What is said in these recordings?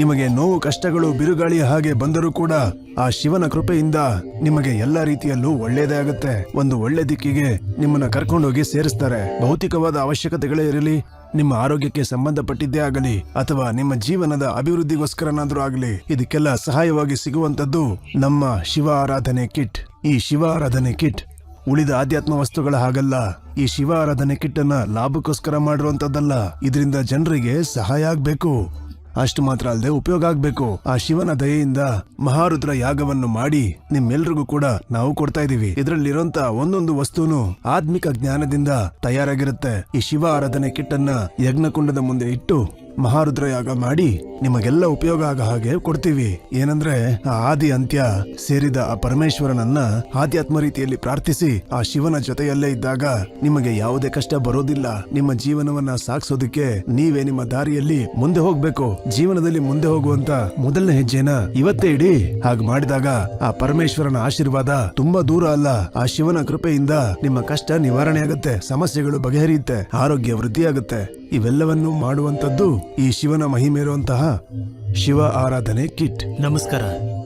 ನಿಮಗೆ ನೋವು, ಕಷ್ಟಗಳು ಬಿರುಗಾಳಿಯ ಹಾಗೆ ಬಂದರೂ ಕೂಡ ಆ ಶಿವನ ಕೃಪೆಯಿಂದ ನಿಮಗೆ ಎಲ್ಲಾ ರೀತಿಯಲ್ಲೂ ಒಳ್ಳೇದೇ ಆಗುತ್ತೆ. ಒಂದು ಒಳ್ಳೆ ದಿಕ್ಕಿಗೆ ನಿಮ್ಮನ್ನ ಕರ್ಕೊಂಡೋಗಿ ಸೇರಿಸ್ತಾರೆ. ಭೌತಿಕವಾದ ಅವಶ್ಯಕತೆಗಳೇ ಇರಲಿ, ನಿಮ್ಮ ಆರೋಗ್ಯಕ್ಕೆ ಸಂಬಂಧಪಟ್ಟಿದ್ದೇ ಆಗಲಿ, ಅಥವಾ ನಿಮ್ಮ ಜೀವನದ ಅಭಿವೃದ್ಧಿಗೋಸ್ಕರನಾದ್ರೂ ಆಗಲಿ, ಇದಕ್ಕೆಲ್ಲ ಸಹಾಯವಾಗಿ ಸಿಗುವಂತದ್ದು ನಮ್ಮ ಶಿವ ಆರಾಧನೆ ಕಿಟ್. ಈ ಶಿವ ಆರಾಧನೆ ಕಿಟ್ ಉಳಿದ ಆಧ್ಯಾತ್ಮ ವಸ್ತುಗಳ ಹಾಗಲ್ಲ. ಈ ಶಿವ ಆರಾಧನೆ ಕಿಟ್ ಅನ್ನ ಲಾಭಕ್ಕೋಸ್ಕರ ಮಾಡಿರುವಂತದ್ದಲ್ಲ ಇದರಿಂದ ಜನರಿಗೆ ಸಹಾಯ ಆಗ್ಬೇಕು. ಅಷ್ಟು ಮಾತ್ರ ಅಲ್ಲದೆ ಉಪಯೋಗ ಆಗ್ಬೇಕು. ಆ ಶಿವನ ದಯೆಯಿಂದ ಮಹಾರುದ್ರ ಯಾಗವನ್ನು ಮಾಡಿ ನಿಮ್ಮೆಲ್ರಿಗೂ ಕೂಡ ನಾವು ಕೊಡ್ತಾ ಇದೀವಿ ಇದರಲ್ಲಿರುವಂತ ಒಂದೊಂದು ವಸ್ತುನು ಆತ್ಮಿಕ ಜ್ಞಾನದಿಂದ ತಯಾರಾಗಿರುತ್ತೆ. ಈ ಶಿವ ಆರಾಧನೆ ಕಿಟ್ಟನ್ನ ಯಜ್ಞಕುಂಡದ ಮುಂದೆ ಇಟ್ಟು ಮಹಾರುದ್ರ ಯಾಗ ಮಾಡಿ ನಿಮಗೆಲ್ಲ ಉಪಯೋಗ ಆಗ ಹಾಗೆ ಕೊಡ್ತೀವಿ. ಏನಂದ್ರೆ ಆ ಆದಿ ಅಂತ್ಯ ಸೇರಿದ ಆ ಪರಮೇಶ್ವರನನ್ನ ಆಧ್ಯಾತ್ಮ ರೀತಿಯಲ್ಲಿ ಪ್ರಾರ್ಥಿಸಿ ಆ ಶಿವನ ಜೊತೆಯಲ್ಲೇ ಇದ್ದಾಗ ನಿಮಗೆ ಯಾವುದೇ ಕಷ್ಟ ಬರೋದಿಲ್ಲ. ನಿಮ್ಮ ಜೀವನವನ್ನ ಸಾಗಿಸೋದಕ್ಕೆ ನೀವೇ ನಿಮ್ಮ ದಾರಿಯಲ್ಲಿ ಮುಂದೆ ಹೋಗ್ಬೇಕು. ಜೀವನದಲ್ಲಿ ಮುಂದೆ ಹೋಗುವಂತ ಮೊದಲನೇ ಹೆಜ್ಜೆನ ಇವತ್ತೇ ಇಡಿ. ಹಾಗೆ ಮಾಡಿದಾಗ ಆ ಪರಮೇಶ್ವರನ ಆಶೀರ್ವಾದ ತುಂಬಾ ದೂರ ಅಲ್ಲ. ಆ ಶಿವನ ಕೃಪೆಯಿಂದ ನಿಮ್ಮ ಕಷ್ಟ ನಿವಾರಣೆ ಆಗುತ್ತೆ ಸಮಸ್ಯೆಗಳು ಬಗೆಹರಿಯುತ್ತೆ, ಆರೋಗ್ಯ ವೃದ್ಧಿಯಾಗುತ್ತೆ. ಇವೆಲ್ಲವನ್ನು ಮಾಡುವಂತದ್ದು ಈ ಶಿವನ ಮಹಿಮೆ ಇರುವಂತಹ ಶಿವ ಆರಾಧನೆ ಕಿಟ್. ನಮಸ್ಕಾರ.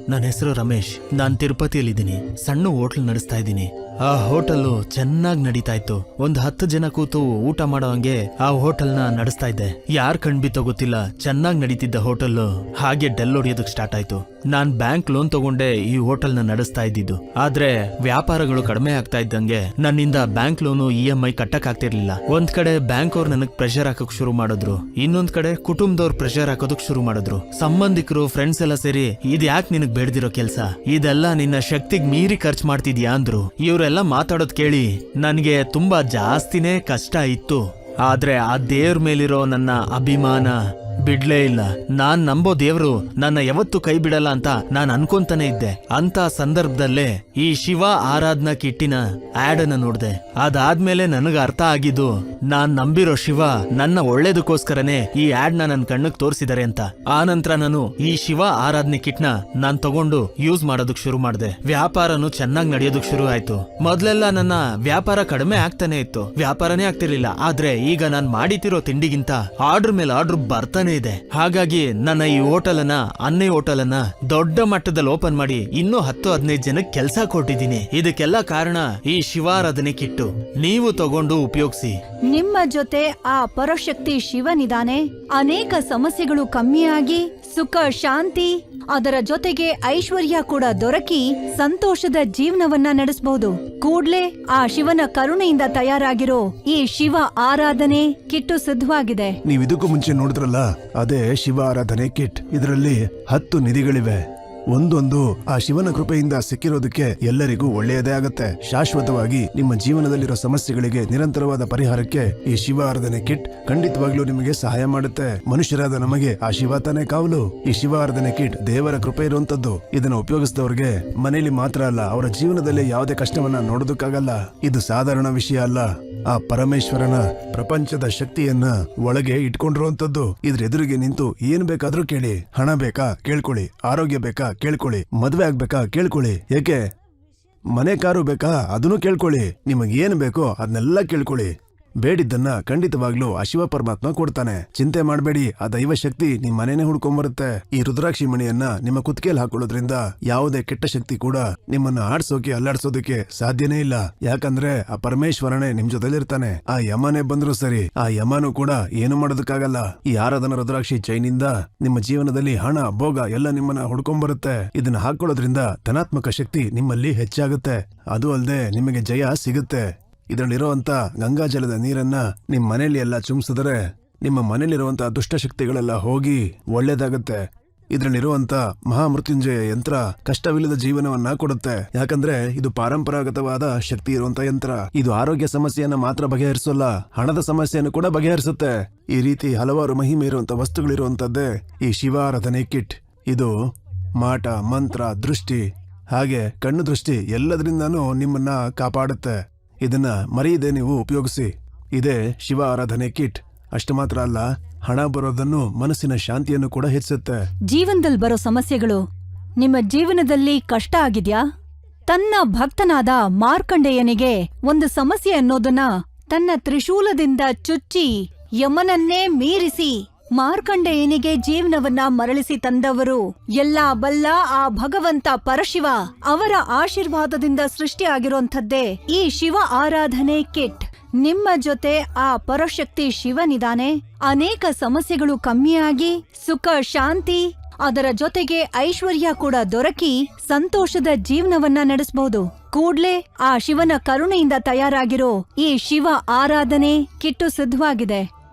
ನನ್ನ ಹೆಸರು ರಮೇಶ್. ನಾನ್ ತಿರುಪತಿಯಲ್ಲಿದ್ದೀನಿ. ಸಣ್ಣ ಹೋಟ್ಲ್ ನಡೆಸ್ತಾ ಇದ್ದೀನಿ. ಆ ಹೋಟೆಲ್ ಚೆನ್ನಾಗಿ ನಡೀತಾ ಇತ್ತು ಒಂದ್ ಹತ್ತು ಜನ ಕೂತು ಊಟ ಮಾಡೋ ಹಂಗೆ ಆ ನ ನಡೆಸ್ತಾ ಇದ್ದೆ. ಯಾರ್ ಕಣ್ಬಿತ್ತೋ ಗೊತ್ತಿಲ್ಲ, ಚೆನ್ನಾಗಿ ನಡೀತಿದ್ದ ಹೋಟೆಲ್ ಹಾಗೆ ಡೆಲ್ ಹೊಡಿಯೋದಕ್ ಸ್ಟಾರ್ಟ್ ಆಯ್ತು. ನಾನ್ ಬ್ಯಾಂಕ್ ಲೋನ್ ತಗೊಂಡೆ ಈ ಹೋಟೆಲ್ನ ನಡೆಸ್ತಾ ಇದ್ದಿದ್ದು. ಆದ್ರೆ ವ್ಯಾಪಾರಗಳು ಕಡಿಮೆ ಆಗ್ತಾ ಇದ್ದಂಗೆ ನನ್ನಿಂದ bank loan E M I ಕಟ್ಟಕ್ ಆಗ್ತಿರ್ಲಿಲ್ಲ. ಒಂದ್ ಕಡೆ ಬ್ಯಾಂಕ್ ಅವ್ರು ನನಗ್ ಪ್ರೆಷರ್ ಹಾಕಕ್ ಶುರು ಮಾಡಿದ್ರು. ಇನ್ನೊಂದ್ ಕಡೆ ಕುಟುಂಬದವ್ರು ಪ್ರೆಷರ್ ಹಾಕೋದಕ್ ಶುರು ಮಾಡಿದ್ರು. ಸಂಬಂಧಿಕರು ಫ್ರೆಂಡ್ಸ್ ಎಲ್ಲ ಸೇರಿ ಇದ್ ಯಾಕೆ ನಿನಗ್ ಬೇಡ್ದಿರೋ ಕೆಲ್ಸ? ಇದೆಲ್ಲ ನಿನ್ನ ಶಕ್ತಿಗ್ ಮೀರಿ ಖರ್ಚು ಮಾಡ್ತಿದ್ಯಾ ಅಂದ್ರು. ಇವರೆಲ್ಲ ಮಾತಾಡೋದ್ ಕೇಳಿ ನನ್ಗೆ ತುಂಬಾ ಜಾಸ್ತಿನೇ ಕಷ್ಟ ಇತ್ತು. ಆದ್ರೆ ಆ ದೇವ್ರ ಮೇಲಿರೋ ನನ್ನ ಅಭಿಮಾನ ಬಿಡ್ಲೇ ಇಲ್ಲ. ನಾನ್ ನಂಬೋ ದೇವ್ರು ನನ್ನ ಯಾವತ್ತೂ ಕೈ ಬಿಡಲ್ಲ ಅಂತ ನಾನ್ ಅನ್ಕೊಂತಾನೆ ಇದ್ದೆ. ಅಂತ ಸಂದರ್ಭದಲ್ಲೇ ಈ ಶಿವ ಆರಾಧನಾ ಕಿಟ್ಟಿನ ಆಡ್ ಅನ್ನ ನೋಡ್ದೆ. ಅದಾದ್ಮೇಲೆ ನನಗ ಅರ್ಥ ಆಗಿದ್ದು, ನಾನ್ ನಂಬಿರೋ ಶಿವ ನನ್ನ ಒಳ್ಳೇದಕ್ಕೋಸ್ಕರನೇ ಈ ಆಡ್ನ ನನ್ ಕಣ್ಣಕ್ ತೋರಿಸಿದ್ದಾರೆ ಅಂತ. ಆ ನಂತರ ನಾನು ಈ ಶಿವ ಆರಾಧನೆ ಕಿಟ್ನ ನಾನ್ ತಗೊಂಡು ಯೂಸ್ ಮಾಡೋದಕ್ ಶುರು ಮಾಡಿದೆ. ವ್ಯಾಪಾರನು ಚೆನ್ನಾಗಿ ನಡೆಯೋದಕ್ ಶುರು ಆಯ್ತು. ಮೊದ್ಲೆಲ್ಲ ನನ್ನ ವ್ಯಾಪಾರ ಕಡಿಮೆ ಆಗ್ತಾನೆ ಇತ್ತು. ವ್ಯಾಪಾರನೇ ಆಗ್ತಿರ್ಲಿಲ್ಲ. ಆದ್ರೆ ಈಗ ನಾನ್ ಮಾಡಿತಿರೋ ತಿಂಡಿಗಿಂತ ಆರ್ಡರ್ ಮೇಲೆ ಆರ್ಡರ್ ಬರ್ತಾನೆ ಇದೆ. ಹಾಗಾಗಿ ನನ್ನ ಈ ಹೋಟೆಲ್ ಅನ್ನ ಅನ್ನೇ ಹೋಟೆಲ್ ಅನ್ನ ದೊಡ್ಡ ಮಟ್ಟದಲ್ಲಿ ಓಪನ್ ಮಾಡಿ ಇನ್ನೂ ಹತ್ತು ಹದಿನೈದು ಜನಕ್ಕೆ ಕೆಲಸ ಕೊಟ್ಟಿದ್ದೀನಿ. ಇದಕ್ಕೆಲ್ಲ ಕಾರಣ ಈ ಶಿವಾರಾಧನೆ ಕಿಟ್ಟು. ನೀವು ತಗೊಂಡು ಉಪಯೋಗಿಸಿ. ನಿಮ್ಮ ಜೊತೆ ಆ ಪರಶಕ್ತಿ ಶಿವನಿದಾನೆ. ಅನೇಕ ಸಮಸ್ಯೆಗಳು ಕಮ್ಮಿಯಾಗಿ ಸುಖ, ಶಾಂತಿ, ಅದರ ಜೊತೆಗೆ ಐಶ್ವರ್ಯ ಕೂಡ ದೊರಕಿ ಸಂತೋಷದ ಜೀವನವನ್ನ ನಡೆಸಬಹುದು ಕೂಡ್ಲೆ ಆ ಶಿವನ ಕರುಣೆಯಿಂದ ತಯಾರಾಗಿರೋ ಈ ಶಿವ ಆರಾಧನೆ ಕಿಟ್ಟು ಸಿದ್ಧವಾಗಿದೆ. ನೀವು ಇದಕ್ಕೂ ಮುಂಚೆ ನೋಡಿದ್ರಲ್ಲ, ಅದೇ ಶಿವ ಆರಾಧನೆ ಕಿಟ್. ಇದರಲ್ಲಿ ಹತ್ತು ನಿಧಿಗಳಿವೆ. ಒಂದೊಂದು ಆ ಶಿವನ ಕೃಪೆಯಿಂದ ಸಿಕ್ಕಿರೋದಕ್ಕೆ ಎಲ್ಲರಿಗೂ ಒಳ್ಳೆಯದೇ ಆಗತ್ತೆ. ಶಾಶ್ವತವಾಗಿ ನಿಮ್ಮ ಜೀವನದಲ್ಲಿರೋ ಸಮಸ್ಯೆಗಳಿಗೆ ನಿರಂತರವಾದ ಪರಿಹಾರಕ್ಕೆ ಈ ಶಿವ ಆರಾಧನೆ ಕಿಟ್ ಖಂಡಿತವಾಗ್ಲೂ ನಿಮಗೆ ಸಹಾಯ ಮಾಡುತ್ತೆ. ಮನುಷ್ಯರಾದ ನಮಗೆ ಆ ಶಿವ ತಾನೇ ಕಾವಲು. ಈ ಶಿವ ಆರಾಧನೆ ಕಿಟ್ ದೇವರ ಕೃಪೆ ಇರುವಂತದ್ದು. ಇದನ್ನ ಉಪಯೋಗಿಸಿದವ್ರಿಗೆ ಮನೆಯಲ್ಲಿ ಮಾತ್ರ ಅಲ್ಲ, ಅವರ ಜೀವನದಲ್ಲಿ ಯಾವುದೇ ಕಷ್ಟವನ್ನ ನೋಡೋದಕ್ಕಾಗಲ್ಲ. ಇದು ಸಾಧಾರಣ ವಿಷಯ ಅಲ್ಲ. ಆ ಪರಮೇಶ್ವರನ ಪ್ರಪಂಚದ ಶಕ್ತಿಯನ್ನ ಒಳಗೆ ಇಟ್ಕೊಂಡಿರುವಂತದ್ದು ಇದ್ರ ಎದುರಿಗೆ ನಿಂತು ಏನ್ ಬೇಕಾದ್ರೂ ಕೇಳಿ. ಹಣ ಬೇಕಾ ಕೇಳ್ಕೊಳ್ಳಿ. ಆರೋಗ್ಯ ಬೇಕಾ ಕೇಳ್ಕೊಳ್ಳಿ. ಮದ್ವೆ ಆಗ್ಬೇಕಾ ಕೇಳ್ಕೊಳ್ಳಿ. ಏಕೆ? ಮನೆ ಕಾರು ಬೇಕಾ ಅದನ್ನು ಕೇಳ್ಕೊಳ್ಳಿ. ನಿಮಗೆ ಏನ್ ಬೇಕೋ ಅದನ್ನೆಲ್ಲ ಕೇಳ್ಕೊಳ್ಳಿ. ಬೇಡಿದ್ದನ್ನ ಖಂಡಿತವಾಗ್ಲೂ ಆ ಶಿವ ಪರಮಾತ್ಮ ಕೊಡ್ತಾನೆ. ಚಿಂತೆ ಮಾಡಬೇಡಿ, ಆ ದೈವ ಶಕ್ತಿ ನಿಮ್ ಮನೆನೇ ಹುಡ್ಕೊಂಬರುತ್ತೆ ಈ ರುದ್ರಾಕ್ಷಿ ಮಣಿಯನ್ನ ನಿಮ್ಮ ಕುತ್ತಿಗೆಯಲ್ಲಿ ಹಾಕೊಳ್ಳೋದ್ರಿಂದ ಯಾವುದೇ ಕೆಟ್ಟ ಶಕ್ತಿ ಕೂಡ ನಿಮ್ಮನ್ನ ಆಡ್ಸೋಕೆ, ಅಲ್ಲಾಡ್ಸೋದಕ್ಕೆ ಸಾಧ್ಯನೇ ಇಲ್ಲ. ಯಾಕಂದ್ರೆ ಆ ಪರಮೇಶ್ವರನೇ ನಿಮ್ ಜೊತೆಲಿರ್ತಾನೆ. ಆ ಯಮನೇ ಬಂದ್ರು ಸರಿ, ಆ ಯಮನು ಕೂಡ ಏನು ಮಾಡೋದಕ್ಕಾಗಲ್ಲ. ಈ ಆರಾಧನಾ ರುದ್ರಾಕ್ಷಿ ಚೈನಿಂದ ನಿಮ್ಮ ಜೀವನದಲ್ಲಿ ಹಣ, ಭೋಗ ಎಲ್ಲ ನಿಮ್ಮನ್ನ ಹುಡ್ಕೊಂಬರುತ್ತೆ ಇದನ್ನ ಹಾಕೊಳ್ಳೋದ್ರಿಂದ ಧನಾತ್ಮಕ ಶಕ್ತಿ ನಿಮ್ಮಲ್ಲಿ ಹೆಚ್ಚಾಗುತ್ತೆ. ಅದು ಅಲ್ಲದೆ ನಿಮಗೆ ಜಯ ಸಿಗುತ್ತೆ. ಇದರಲ್ಲಿರುವಂತ ಗಂಗಾಜಲದ ನೀರನ್ನ ನಿಮ್ಮ ಮನೆಯಲ್ಲಿ ಎಲ್ಲ ಚುಮ್ಸಿದ್ರೆ ನಿಮ್ಮ ಮನೆಯಲ್ಲಿರುವಂತ ದುಷ್ಟಶಕ್ತಿಗಳೆಲ್ಲ ಹೋಗಿ ಒಳ್ಳೇದಾಗತ್ತೆ. ಇದರಲ್ಲಿರುವಂತ ಮಹಾಮೃತ್ಯುಂಜಯ ಯಂತ್ರ ಕಷ್ಟವಿಲ್ಲದ ಜೀವನವನ್ನ ಕೊಡುತ್ತೆ. ಯಾಕಂದ್ರೆ ಇದು ಪಾರಂಪರಾಗತವಾದ ಶಕ್ತಿ ಇರುವಂತ ಯಂತ್ರ. ಇದು ಆರೋಗ್ಯ ಸಮಸ್ಯೆಯನ್ನ ಮಾತ್ರ ಬಗೆಹರಿಸೋಲ್ಲ, ಹಣದ ಸಮಸ್ಯೆಯನ್ನು ಕೂಡ ಬಗೆಹರಿಸುತ್ತೆ. ಈ ರೀತಿ ಹಲವಾರು ಮಹಿಮೆ ಇರುವಂತ ವಸ್ತುಗಳಿರುವಂತದ್ದೇ ಈ ಶಿವಾರಾಧನೆ ಕಿಟ್. ಇದು ಮಾಟ, ಮಂತ್ರ, ದೃಷ್ಟಿ, ಹಾಗೆ ಕಣ್ಣು ದೃಷ್ಟಿ ಎಲ್ಲದರಿಂದನೂ ನಿಮ್ಮನ್ನ ಕಾಪಾಡುತ್ತೆ. ಇದನ್ನ ಮರೆಯದೆ ನೀವು ಉಪಯೋಗಿಸಿ. ಇದೇ ಶಿವ ಆರಾಧನೆ ಕಿಟ್. ಅಷ್ಟು ಮಾತ್ರ ಅಲ್ಲ, ಹಣ ಬರೋದನ್ನು ಮನಸ್ಸಿನ ಶಾಂತಿಯನ್ನು ಕೂಡ ಹೆಚ್ಚಿಸುತ್ತೆ. ಜೀವನದಲ್ಲಿ ಬರೋ ಸಮಸ್ಯೆಗಳು, ನಿಮ್ಮ ಜೀವನದಲ್ಲಿ ಕಷ್ಟ ಆಗಿದ್ಯಾ? ತನ್ನ ಭಕ್ತನಾದ ಮಾರ್ಕಂಡೇಯನಿಗೆ ಒಂದು ಸಮಸ್ಯೆ ಅನ್ನೋದನ್ನ ತನ್ನ ತ್ರಿಶೂಲದಿಂದ ಚುಚ್ಚಿ ಯಮನನ್ನೇ ಮೀರಿಸಿ. ಮಾರ್ಕಂಡೇಯನಿಗೆ ಜೀವನವನ್ನ ಮರಳಿಸಿ ತಂದವರು? ಎಲ್ಲಾ ಬಲ್ಲ ಆ ಭಗವಂತ ಪರಶಿವ. ಅವರ ಆಶೀರ್ವಾದದಿಂದ ಸೃಷ್ಟಿಯಾಗಿರುವಂಥದ್ದೇ ಈ ಶಿವ ಆರಾಧನೆ ಕಿಟ್. ನಿಮ್ಮ ಜೊತೆ ಆ ಪರಶಕ್ತಿ ಶಿವನಿದಾನೆ. ಅನೇಕ ಸಮಸ್ಯೆಗಳು ಕಮ್ಮಿಯಾಗಿ, ಸುಖ, ಶಾಂತಿ, ಅದರ ಜೊತೆಗೆ ಐಶ್ವರ್ಯ ಕೂಡ ದೊರಕಿ ಸಂತೋಷದ ಜೀವನವನ್ನ ನಡೆಸಬಹುದು ಕೂಡ್ಲೆ ಆ ಶಿವನ ಕರುಣೆಯಿಂದ ತಯಾರಾಗಿರೋ ಈ ಶಿವ ಆರಾಧನೆ ಕಿಟ್ಟು ಸಿದ್ಧವಾಗಿದೆ.